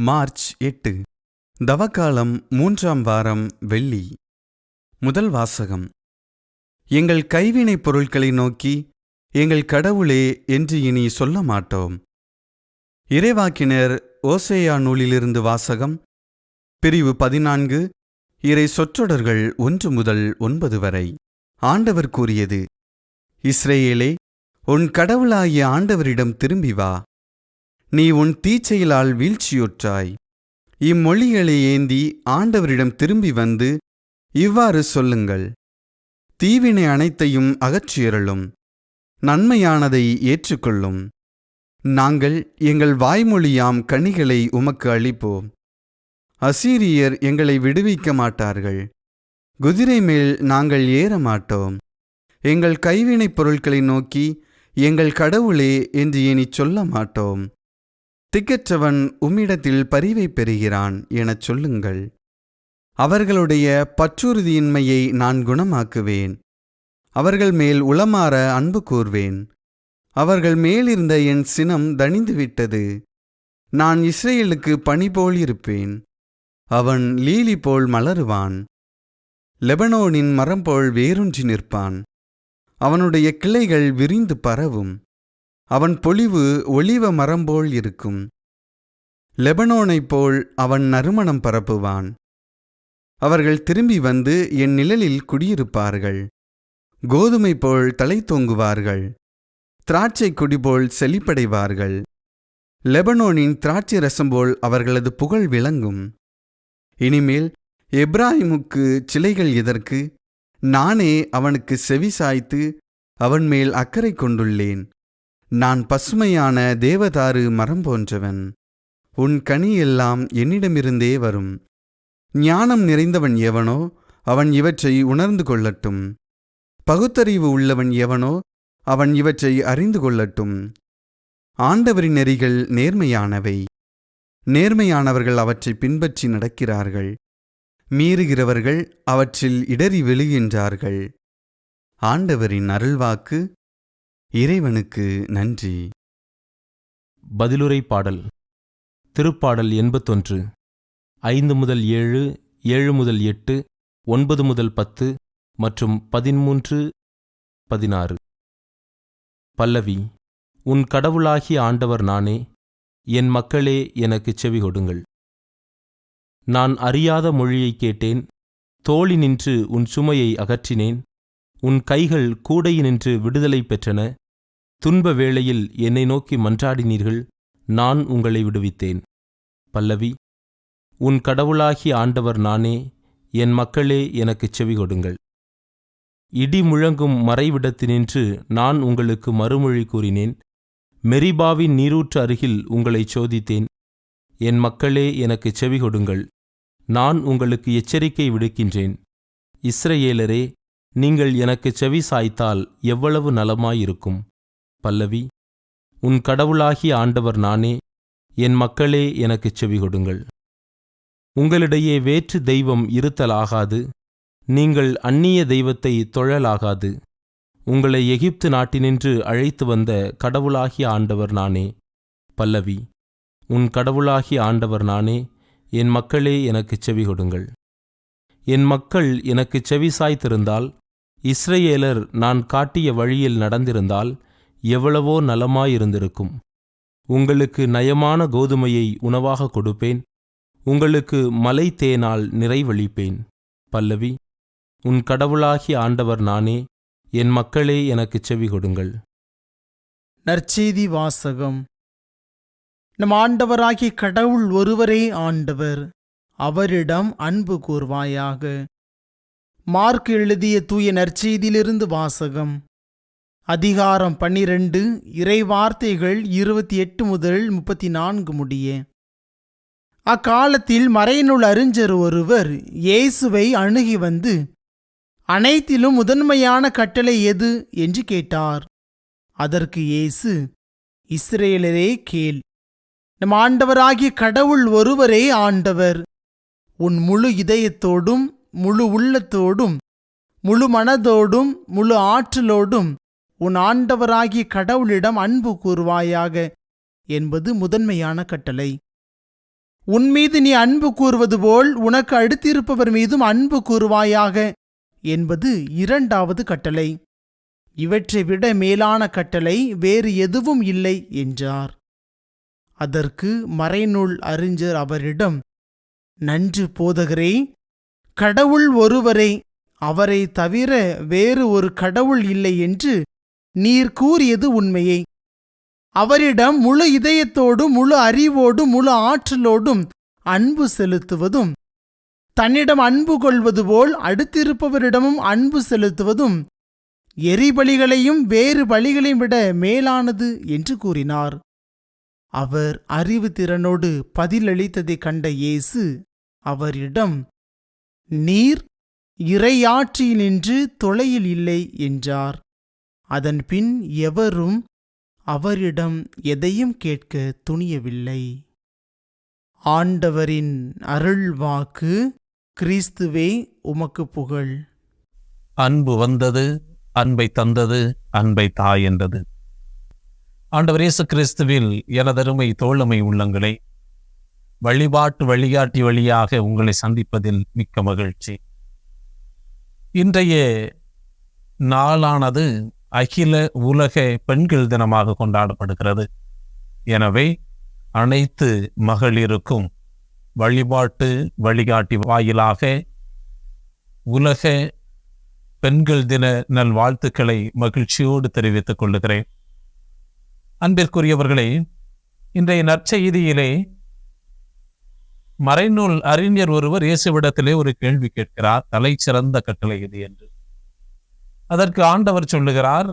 March எட்டு. தவக்காலம் மூன்றாம் வாரம் வெள்ளி. முதல் வாசகம். எங்கள் கைவினைப் பொருட்களை நோக்கி எங்கள் கடவுளே என்று இனி சொல்ல மாட்டோம் இறைவாக்கினர் ஓசேயா நூலிலிருந்து வாசகம். பிரிவு பதினான்கு இறை சொற்றொடர்கள் ஒன்று முதல் ஒன்பது வரை. ஆண்டவர் கூறியது இஸ்ரேலே உன் கடவுளாகிய ஆண்டவரிடம் திரும்பி வா. நீ உன் தீச்செயலால் வீழ்ச்சியுற்றாய். இம்மொழிகளை ஏந்தி ஆண்டவரிடம் திரும்பி வந்து இவ்வாறு சொல்லுங்கள். தீவினை அனைத்தையும் அகற்றியருளும். நன்மையானதை ஏற்றுக்கொள்ளும். நாங்கள் எங்கள் வாய்மொழியாம் கனிகளை உமக்கு அளிப்போம். அசீரியர் எங்களை விடுவிக்க மாட்டார்கள். குதிரை மேல் நாங்கள் ஏற மாட்டோம். எங்கள் கைவினைப் பொருட்களை நோக்கி எங்கள் கடவுளே என்று இனி சொல்ல மாட்டோம். திக்கற்றவன் உம்மிடத்தில் பரிவை பெறுகிறான் எனச் சொல்லுங்கள். அவர்களுடைய பற்றுறுதியின்மையை நான் குணமாக்குவேன். அவர்கள் மேல் உளமாற அன்பு கூர்வேன். அவர்கள் மேலிருந்த என் சினம் தணிந்துவிட்டது. நான் இஸ்ரேலுக்கு பணி போல் இருப்பேன். அவன் லீலி போல் மலருவான். லெபனோனின் மரம் போல் வேரூன்றி நிற்பான். அவனுடைய கிளைகள் விரிந்து பரவும். அவன் பொலிவு ஒளிவ மரம்போல் இருக்கும். லெபனோனைப் போல் அவன் நறுமணம் பரப்புவான். அவர்கள் திரும்பி வந்து என் நிழலில் குடியிருப்பார்கள். கோதுமை போல் தலை தோங்குவார்கள். திராட்சை கொடி போல் செழிப்படைவார்கள். லெபனோனின் திராட்சை ரசம் போல் அவர்களது புகழ் விளங்கும். இனிமேல் எப்ராஹிமுக்கு சிலைகள் எதற்கு? நானே அவனுக்கு செவி சாய்த்து அவன் மேல் அக்கறை கொண்டுள்ளேன். நான் பசுமையான தேவதாரு மரம் போன்றவன். உன் கனி எல்லாம் என்னிடமிருந்தே வரும். ஞானம் நிறைந்தவன் எவனோ அவன் இவற்றை உணர்ந்து கொள்ளட்டும். பகுத்தறிவு உள்ளவன் எவனோ அவன் இவற்றை அறிந்து கொள்ளட்டும். ஆண்டவரின் நெறிகள் நேர்மையானவை. நேர்மையானவர்கள் அவற்றை பின்பற்றி நடக்கிறார்கள். மீறுகிறவர்கள் அவற்றில் இடறி விழுகின்றார்கள். ஆண்டவரின் அருள்வாக்கு இறைவனுக்கு நன்றி. பதிலுரை பாடல். திருப்பாடல் எண்பத்தொன்று. ஐந்து முதல் ஏழு ஏழு முதல் எட்டு ஒன்பது முதல் பத்து மற்றும் பதிமூன்று பதினாறு. பல்லவி உன் கடவுளாகிய ஆண்டவர் நானே என் மக்களே எனக்குச் செவி கொடுங்கள். நான் அறியாத மொழியைக் கேட்டேன் தோழி நின்று உன் சுமையை அகற்றினேன் உன் கைகள் கூடையினின்று விடுதலை பெற்றன. துன்ப வேளையில் என்னை நோக்கி மன்றாடினீர்கள். நான் உங்களை விடுவித்தேன். பல்லவி உன் கடவுளாகி ஆண்டவர் நானே என் மக்களே எனக்குச் செவி கொடுங்கள். இடி முழங்கும் மறைவிடத்தினின்று நான் உங்களுக்கு மறுமொழி கூறினேன். மெரிபாவின் நீரூற்று அருகில் உங்களைச் சோதித்தேன். என் மக்களே எனக்குச் செவி கொடுங்கள். நான் உங்களுக்கு எச்சரிக்கை விடுக்கின்றேன். இஸ்ரேலரே நீங்கள் எனக்குச் செவி சாய்த்தால் எவ்வளவு நலமாயிருக்கும்? பல்லவி உன் கடவுளாகி ஆண்டவர் நானே என் மக்களே எனக்குச் செவி கொடுங்கள். உங்களிடையே வேற்று தெய்வம் இருத்தலாகாது. நீங்கள் அந்நிய தெய்வத்தை தொழலாகாது. உங்களை எகிப்து நாட்டினின்று அழைத்து வந்த கடவுளாகிய ஆண்டவர் நானே. பல்லவி உன் கடவுளாகி ஆண்டவர் நானே என் மக்களே எனக்குச் செவி கொடுங்கள். என் மக்கள் எனக்குச் செவி சாய்த்திருந்தால் இஸ்ரவேலர் நான் காட்டிய வழியில் நடந்திருந்தால் எவ்வளவோ நலமாயிருந்திருக்கும். உங்களுக்கு நயமான கோதுமையை உணவாக கொடுப்பேன். உங்களுக்கு மலை தேனால் நிறைவளிப்பேன் பல்லவி உன் கடவுளாகி ஆண்டவர் நானே என் மக்களே எனக்குச் செவி கொடுங்கள். நற்செய்தி வாசகம். நம் ஆண்டவராகிய கடவுள் ஒருவரே ஆண்டவர். அவரிடம் அன்பு கூர்வாயாக. மார்க் எழுதிய தூய நற்செய்தியிலிருந்து வாசகம். அதிகாரம் பன்னிரண்டு இறைவார்த்தைகள் இருபத்தி எட்டு முதல் முப்பத்தி நான்கு முடிய. அக்காலத்தில் மறைநூல் அறிஞர் ஒருவர் இயேசுவை அணுகி வந்து அனைத்திலும் முதன்மையான கட்டளை எது? என்று கேட்டார். அதற்கு இயேசு இஸ்ரேலரே கேள். நம் ஆண்டவராகிய கடவுள் ஒருவரே ஆண்டவர். உன் முழு இதயத்தோடும் முழு உள்ளத்தோடும் முழு மனதோடும் முழு ஆற்றலோடும் உன் ஆண்டவராகிய கடவுளிடம் அன்பு கூறுவாயாக என்பது முதன்மையான கட்டளை. உன்மீது நீ அன்பு கூறுவது போல் உனக்கு அடுத்திருப்பவர் மீதும் அன்பு கூறுவாயாக என்பது இரண்டாவது கட்டளை. இவற்றை விட மேலான கட்டளை வேறு எதுவும் இல்லை என்றார். அதற்கு மறைநூல் அறிஞர் அவரிடம் நன்று போதகரே கடவுள் ஒருவரே அவரை தவிர வேறு ஒரு கடவுள் இல்லை என்று நீர் கூறியது உண்மையே. அவரிடம் முழு இதயத்தோடும் முழு அறிவோடும் முழு ஆற்றலோடும் அன்பு செலுத்துவதும் தன்னிடம் அன்பு கொள்வது போல் அடுத்திருப்பவரிடமும் அன்பு செலுத்துவதும் எரிபலிகளையும் வேறு பலிகளையும் விட மேலானது என்று கூறினார். அவர் அறிவு திறனோடு பதிலளித்ததைக் கண்ட இயேசு அவரிடம் நீர் இறையாட்சியினின்று தொலையில் இல்லை என்றார். அதன்பின் எவரும் அவரிடம் எதையும் கேட்க துணியவில்லை. ஆண்டவரின் அருள்வாக்கு கிறிஸ்துவே உமக்கு புகழ். அன்பு வந்தது அன்பை தந்தது அன்பை தாய் என்றது. ஆண்டவர் இயேசு கிறிஸ்துவில் எனதருமை தோழமை உள்ளங்களே. வழிபாட்டு வழிகாட்டி வழியாக உங்களை சந்திப்பதில் மிக்க மகிழ்ச்சி. இன்றைய நாளானது அகில உலக பெண்கள் தினமாக கொண்டாடப்படுகிறது. எனவே அனைத்து மகளிருக்கும் வழிபாட்டு வழிகாட்டி வாயிலாக உலக பெண்கள் தின நல்வாழ்த்துக்களை மகிழ்ச்சியோடு தெரிவித்துக் கொள்ளுகிறேன். அன்பிற்குரியவர்களே இன்றைய நற்செய்தியிலே மறைநூல் அறிஞர் ஒருவர் இயேசுவிடத்திலே ஒரு கேள்வி கேட்கிறார் தலை சிறந்த கட்டளை இது என்று. அதற்கு ஆண்டவர் சொல்லுகிறார்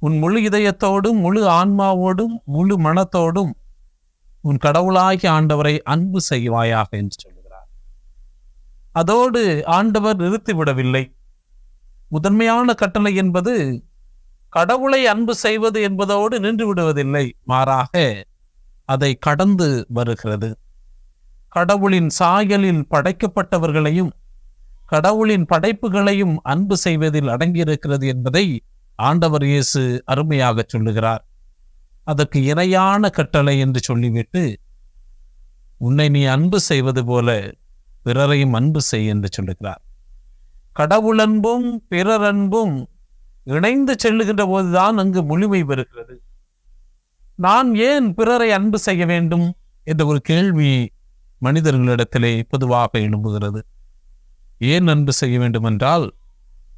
உன் முழு இதயத்தோடும் முழு ஆன்மாவோடும் முழு மனத்தோடும் உன் கடவுளாகிய ஆண்டவரை அன்பு செய்வாயாக என்று சொல்லுகிறார். அதோடு ஆண்டவர் நிறுத்திவிடவில்லை முதன்மையான கட்டளை என்பது கடவுளை அன்பு செய்வது என்பதோடு நின்று விடுவதில்லை மாறாக அதை கடந்து வருகிறது. கடவுளின் சாயலில் படைக்கப்பட்டவர்களையும் கடவுளின் படைப்புகளையும் அன்பு செய்வதில் அடங்கியிருக்கிறது என்பதை ஆண்டவர் இயேசு அருமையாக சொல்லுகிறார். அதற்கு இணையான கட்டளை என்று சொல்லிவிட்டு உன்னை நீ அன்பு செய்வது போல பிறரையும் அன்பு செய் என்று சொல்லுகிறார். கடவுளன்பும் பிறரன்பும் இணைந்து செல்லுகின்ற போதுதான் அங்கு முழுமை பெறுகிறது. நான் ஏன் பிறரை அன்பு செய்ய வேண்டும்? என்ற ஒரு கேள்வி மனிதர்களிடத்திலே பொதுவாக எழும்புகிறது. ஏன் அன்பு செய்ய வேண்டுமென்றால்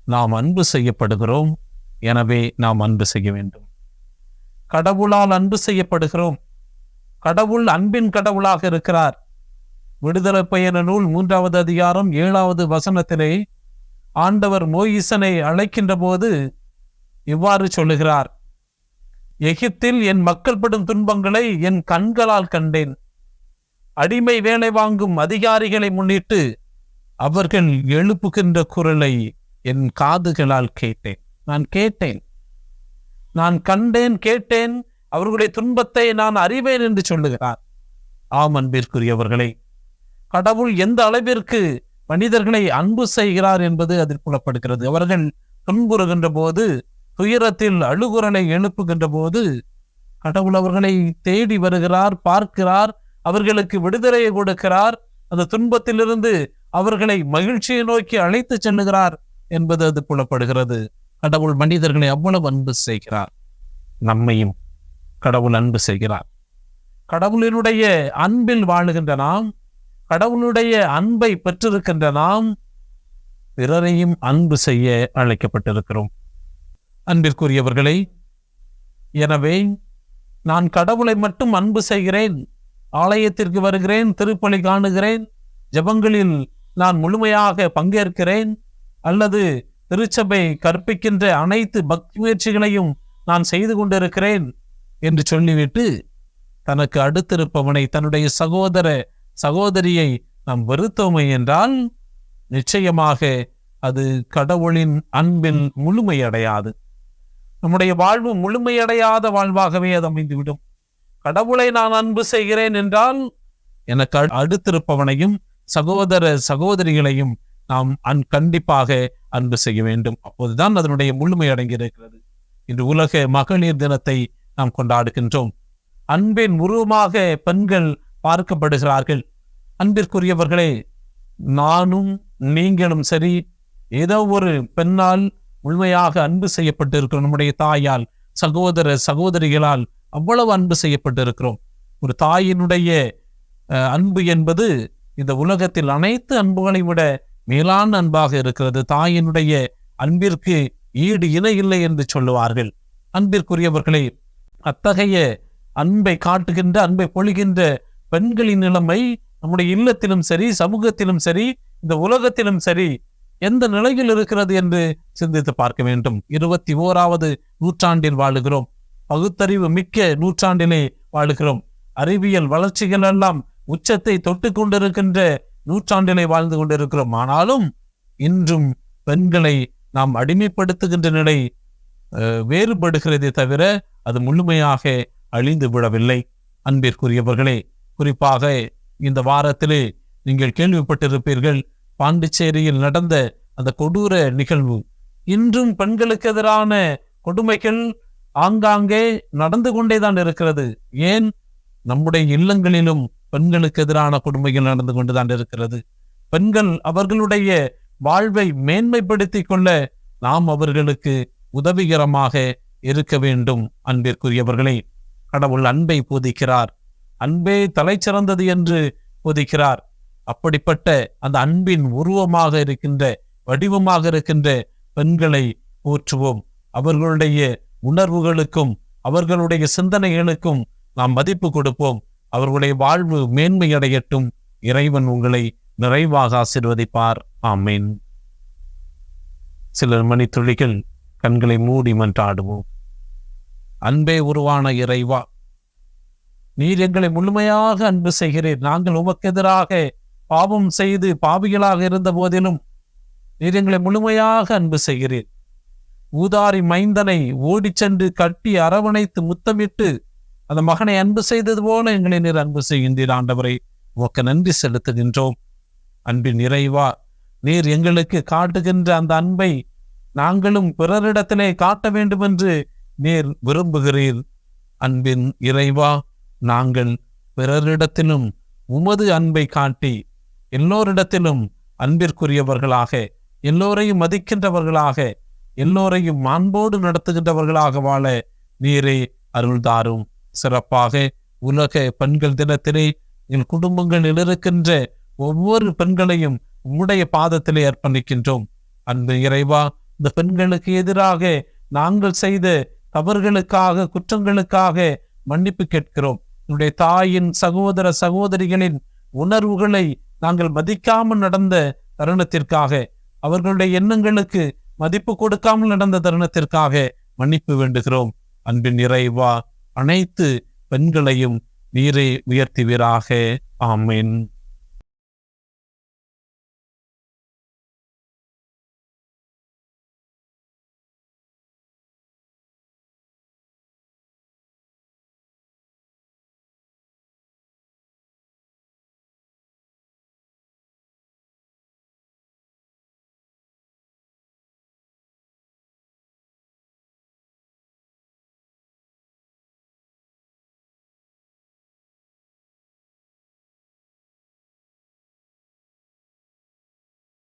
நாம் அன்பு செய்யப்படுகிறோம் எனவே நாம் அன்பு செய்ய வேண்டும். கடவுளால் அன்பு செய்யப்படுகிறோம். கடவுள் அன்பின் கடவுளாக இருக்கிறார். விடுதலை பயண நூல் மூன்றாவது அதிகாரம் ஏழாவது வசனத்திலே ஆண்டவர் மோயிசனை அழைக்கின்ற போது இவ்வாறு சொல்லுகிறார். எகிப்தில் என் மக்கள் படும் துன்பங்களை என் கண்களால் கண்டேன். அடிமை வேலை வாங்கும் அதிகாரிகளை முன்னிட்டு அவர்கள் எழுப்புகின்ற குரலை என் காதுகளால் கேட்டேன். நான் கேட்டேன். நான் கண்டேன் கேட்டேன். அவர்களுடைய துன்பத்தை நான் அறிவேன் என்று சொல்லுகிறார். ஆம் அன்பிற்குரியவர்களே கடவுள் எந்த அளவிற்கு மனிதர்களை அன்பு செய்கிறார் என்பது அதில் புலப்படுகிறது. அவர்கள் துன்புறுகின்ற போது துயரத்தில் அழுகுரலை எழுப்புகின்ற போது கடவுள் அவர்களை தேடி வருகிறார் பார்க்கிறார் அவர்களுக்கு விடுதலையை கொடுக்கிறார். அந்த துன்பத்திலிருந்து அவர்களை மகிழ்ச்சியை நோக்கி அழைத்து செல்லுகிறார் என்பது அது புலப்படுகிறது. கடவுள் மனிதர்களை அவ்வளவு அன்பு செய்கிறார். நம்மையும் கடவுள் அன்பு செய்கிறார். கடவுளினுடைய அன்பில் வாழுகின்ற நாம் கடவுளுடைய அன்பை பெற்றிருக்கின்ற நாம் பிறரையும் அன்பு செய்ய அழைக்கப்பட்டிருக்கிறோம். அன்பிற்குரியவர்களை எனவே நான் கடவுளை மட்டும் அன்பு செய்கிறேன். ஆலயத்திற்கு வருகிறேன் திருப்பலி காணுகிறேன் ஜெபங்களில் நான் முழுமையாக பங்கேற்கிறேன் அல்லது திருச்சபை கற்பிக்கின்ற அனைத்து பக்தி முயற்சிகளையும் நான் செய்து கொண்டிருக்கிறேன் என்று சொல்லிவிட்டு தனக்கு அடுத்திருப்பவனை தன்னுடைய சகோதர சகோதரியை நாம் வெறுத்தோமை என்றால் நிச்சயமாக அது கடவுளின் அன்பின் முழுமையடையாது. நம்முடைய வாழ்வு முழுமையடையாத வாழ்வாகவே அது அமைந்துவிடும். கடவுளை நான் அன்பு செய்கிறேன் என்றால் எனக்கு அடுத்திருப்பவனையும் சகோதர சகோதரிகளையும் நாம் அன் கண்டிப்பாக அன்பு செய்ய வேண்டும். அப்போதுதான் அதனுடைய முழுமை அடங்கியிருக்கிறது. இன்று உலக மகளிர் தினத்தை நாம் கொண்டாடுகின்றோம். அன்பின் உருவமாக பெண்கள் பார்க்கப்படுகிறார்கள். அன்பிற்குரியவர்களே நானும் நீங்களும் சரி ஏதோ ஒரு பெண்ணால் முழுமையாக அன்பு செய்யப்பட்டிருக்கிறோம் நம்முடைய தாயால் சகோதர சகோதரிகளால் அவ்வளவு அன்பு செய்யப்பட்டிருக்கிறோம். ஒரு தாயினுடைய அஹ், அன்பு என்பது இந்த உலகத்தில் அனைத்து அன்புகளை விட மேலான அன்பாக இருக்கிறது. தாயினுடைய அன்பிற்கு ஈடு இணை இல்லை என்று சொல்லுவார்கள். அன்பிற்குரியவர்களே அத்தகைய அன்பை காட்டுகின்ற அன்பை பொழிகின்ற பெண்களின் நிலைமை நம்முடைய இல்லத்திலும் சரி சமூகத்திலும் சரி இந்த உலகத்திலும் சரி எந்த நிலையில் இருக்கிறது என்று சிந்தித்து பார்க்க வேண்டும். இருபத்தி ஓராவது நூற்றாண்டில் வாழுகிறோம். பகுத்தறிவு மிக்க நூற்றாண்டிலே வாழுகிறோம். அறிவியல் வளர்ச்சிகள் எல்லாம் உச்சத்தை தொட்டு கொண்டிருக்கின்ற நூற்றாண்டிலே வாழ்ந்து கொண்டிருக்கிறோம். ஆனாலும் இன்றும் பெண்களை நாம் அடிமைப்படுத்துகின்ற நிலை வேறுபடுகிறதே தவிர அது முழுமையாக அழிந்து விடவில்லை. அன்பிற்குரியவர்களே குறிப்பாக இந்த வாரத்திலே நீங்கள் கேள்விப்பட்டிருப்பீர்கள் பாண்டிச்சேரியில் நடந்த அந்த கொடூர நிகழ்வு. இன்றும் பெண்களுக்கு எதிரான கொடுமைகள் ஆங்காங்கே நடந்து கொண்டேதான் இருக்கிறது. ஏன்? நம்முடைய இல்லங்களிலும் பெண்களுக்கு எதிரான கொடுமைகள் நடந்து கொண்டுதான் இருக்கிறது. பெண்கள் அவர்களுடைய வாழ்வை மேன்மைப்படுத்திக் கொள்ள நாம் அவர்களுக்கு உதவிகரமாக இருக்க வேண்டும் அன்பிற்குரியவர்களே. கடவுள் அன்பை போதிக்கிறார். அன்பே தலை சிறந்தது என்று போதிக்கிறார். அப்படிப்பட்ட அந்த அன்பின் உருவமாக இருக்கின்ற வடிவமாக இருக்கின்ற பெண்களை போற்றுவோம். அவர்களுடைய உணர்வுகளுக்கும் அவர்களுடைய சிந்தனைகளுக்கும் நாம் மதிப்பு கொடுப்போம். அவர்களுடைய வாழ்வு மேன்மையடையட்டும். இறைவன் உங்களை நிறைவாக ஆசிர்வதிப்பார். ஆமேன். சில மணித்துளிகள் கண்களை மூடி மன்றாடுவோம். அன்பே உருவான இறைவா நீர் எங்களை முழுமையாக அன்பு செய்கிறீர். நாங்கள் உமக்கு எதிராக பாவம் செய்து பாவிகளாக இருந்த போதிலும் நீர் எங்களை முழுமையாக அன்பு செய்கிறீர். ஊதாரி மைந்தனை ஓடிச் சென்று கட்டி அரவணைத்து முத்தமிட்டு அந்த மகனை அன்பு செய்தது போல எங்களை நீர் அன்பு செய்கின்றீர் ஆண்டவரை. உக்க நன்றி செலுத்துகின்றோம். அன்பின் நிறைவா நீர் எங்களுக்கு காட்டுகின்ற அந்த அன்பை நாங்களும் பிறரிடத்திலே காட்ட வேண்டும் என்று நீர் விரும்புகிறீர். அன்பின் இறைவா நாங்கள் பிறரிடத்திலும் உமது அன்பை காட்டி எல்லோரிடத்திலும் அன்பிற்குரியவர்களாக எல்லோரையும் மதிக்கின்றவர்களாக எல்லோரையும் அன்போடு நடத்துகின்றவர்களாக வாழ நீரே அருள்தாரும் சிறப்பாக உலக பெண்கள் தினத்திலே என் குடும்பங்களில் இருக்கின்ற ஒவ்வொரு பெண்களையும் உம்முடைய பாதத்திலே அர்ப்பணிக்கின்றோம். அன்பு இறைவா இந்த பெண்களுக்கு எதிராக நாங்கள் செய்த தவறுகளுக்காக குற்றங்களுக்காக மன்னிப்பு கேட்கிறோம். என்னுடைய தாயின் சகோதர சகோதரிகளின் உணர்வுகளை நாங்கள் மதிக்காமல் நடந்த தருணத்திற்காக அவர்களுடைய எண்ணங்களுக்கு மதிப்பு கொடுக்காமல் நடந்த தருணத்திற்காக மன்னிப்பு வேண்டுகிறோம். அன்பின் இறைவா அனைத்து பெண்களையும் நீரை உயர்த்துவீராக. ஆமென்.